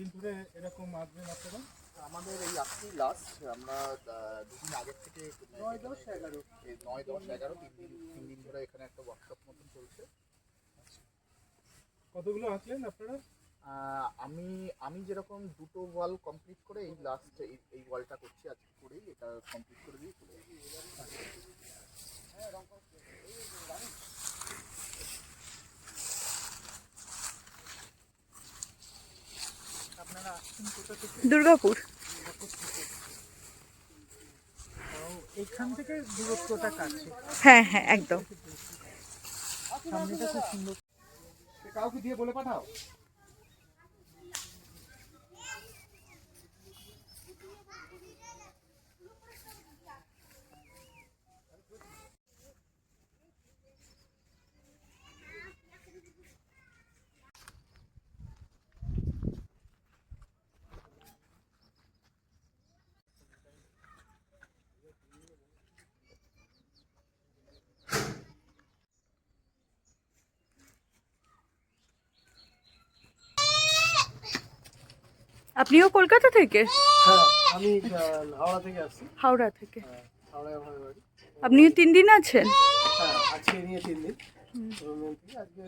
কদিন ধরে এরকম আসবেন আপনারা? আমাদের এই আজকেই লাস্ট আমরা দুদিন আগের থেকে নয় দশ এগারো। নয় দশ এগারো তিন দিন তিন দিন ধরে এখানে একটা ওয়ার্কশপ মতন চলছে। কতগুলো আঁকলেন আপনারা? আমি আমি যেরকম দুটো ওয়াল কমপ্লিট করে এই লাস্ট এই ওয়ালটা করছি আজকে করেই এটা কমপ্লিট করে দিয়ে দুর্গাপুর। এখান থেকে দূরত্বটা কাছে। হ্যাঁ হ্যাঁ একদম। সামনেটা খুব সুন্দর। কাউকে দিয়ে বলে পাঠাও। আপনিও কলকাতা থেকে? হ্যাঁ আমি হাওড়া থেকে আসছি। হাওড়া থেকে। হাওড়ায় আমার বাড়ি। আপনিও তিন দিন আছেন? হ্যাঁ আজকে নিয়ে তিন দিন। রোমেন থেকে আজকে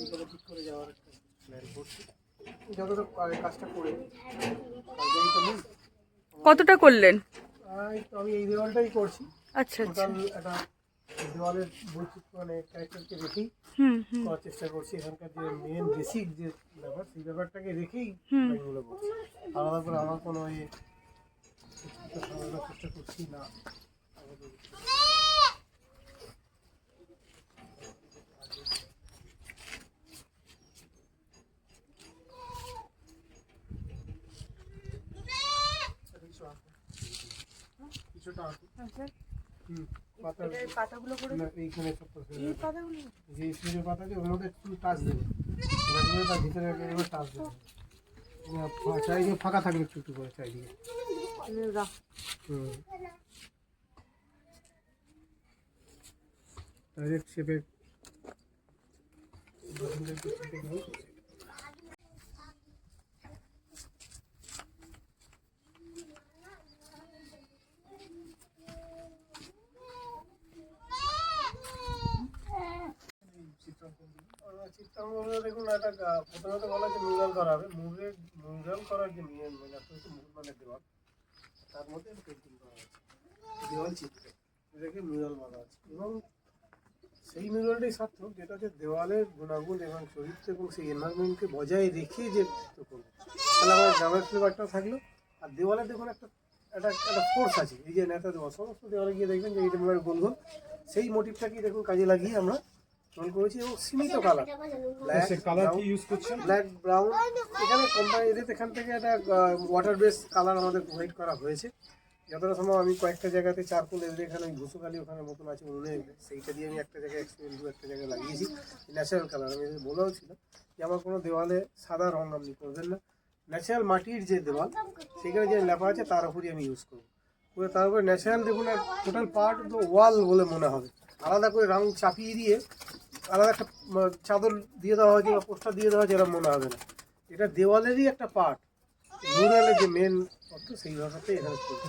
বিকেলে ঠিক করে যাওয়ার একটা প্ল্যান করছি। যতটা কাজটা করে কাজেই তো নেই কতটা করলেন? তো আমি এই দেওয়ালটাই করছি। আচ্ছা আচ্ছা। দেওয়ালের বৈচিত্র্য মানে ক্যারেক্টারকে রেখেই করার চেষ্টা করছি। এখানকার যে মেন বেসিক যে ব্যাপার সেই ব্যাপারটাকে রেখেই। ড্রয়িংগুলো করছি। আলাদা করে আমার কোনো ইয়ে চেষ্টা করছি না। কিছুটা আঁকো। পাতাগুলো করে এইখানে সব এই পাতাগুলো যে পাতা আছে ওর মধ্যে একটু টাচ দেবে। এবার তার ভিতরে একেবারে টাচ দেবে। চারিদিকে ফাঁকা থাকবে একটু একটু করে চারিদিকে। হুম। ডাইরেক্ট শেপে দেখুন একটা প্রথমত বলা যে মুরাল করা হবে। মুরের মুরাল করার যে নিয়ম মানে একটা হচ্ছে মুসলমানের দেওয়াল তার মধ্যে পেন্টিং করা আছে দেওয়াল চিত্র। এটাকে মিউরাল বলা আছে এবং সেই মিউরালটাই সার্থক যেটা হচ্ছে দেওয়ালের গুণাগুণ এবং চরিত্র এবং সেই এনভায়রনমেন্টকে বজায় রেখে যে করব। তাহলে আমার গ্রামের ফ্লেভারটা থাকল। আর দেওয়ালে দেখুন একটা একটা একটা ফোর্স আছে। এই যে নেতা দেওয়া সমস্ত দেওয়ালে গিয়ে দেখবেন যে এই গোল গোল। সেই মোটিভটাকে দেখুন কাজে লাগিয়ে আমরা রোল করেছি এবং সীমিত কালার কালার কি ইউজ করছেন ব্ল্যাক ব্রাউন এখানে কোম্পানি এদের এখান থেকে একটা ওয়াটার বেস কালার আমাদের প্রোভাইড করা হয়েছে। যতটা সম্ভব আমি কয়েকটা জায়গাতে চারকোল এদের এখানে ওই ঘুষুকালি ওখানে মতন আছে উনুনে সেইটা দিয়ে আমি একটা জায়গায় এক্সপেরিমেন্ট দু একটা জায়গায় লাগিয়েছি। ন্যাচারাল কালার আমি বলেও ছিল যে আমার কোনো দেওয়ালে সাদা রং আপনি করবেন না। ন্যাচারাল মাটির যে দেওয়াল সেখানে যে লেপা আছে তার উপরই আমি ইউজ করব। করে তার উপরে ন্যাচারাল দেখুন total part of the wall বলে মনে হবে। আলাদা করে রং চাপিয়ে দিয়ে আলাদা একটা চাদর দিয়ে দেওয়া হয়েছে বা পোস্টার দিয়ে দেওয়া হয়েছে এরকম মনে হবে না। এটা দেওয়ালেরই একটা পার্ট রুরালের যে মেন অর্থ সেই ভাষাতে এখানে চলছে।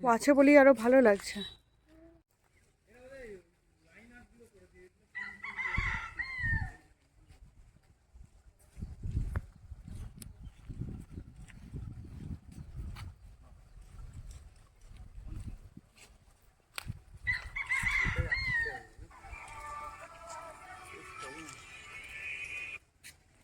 আছে বলেই আরও ভালো লাগছে।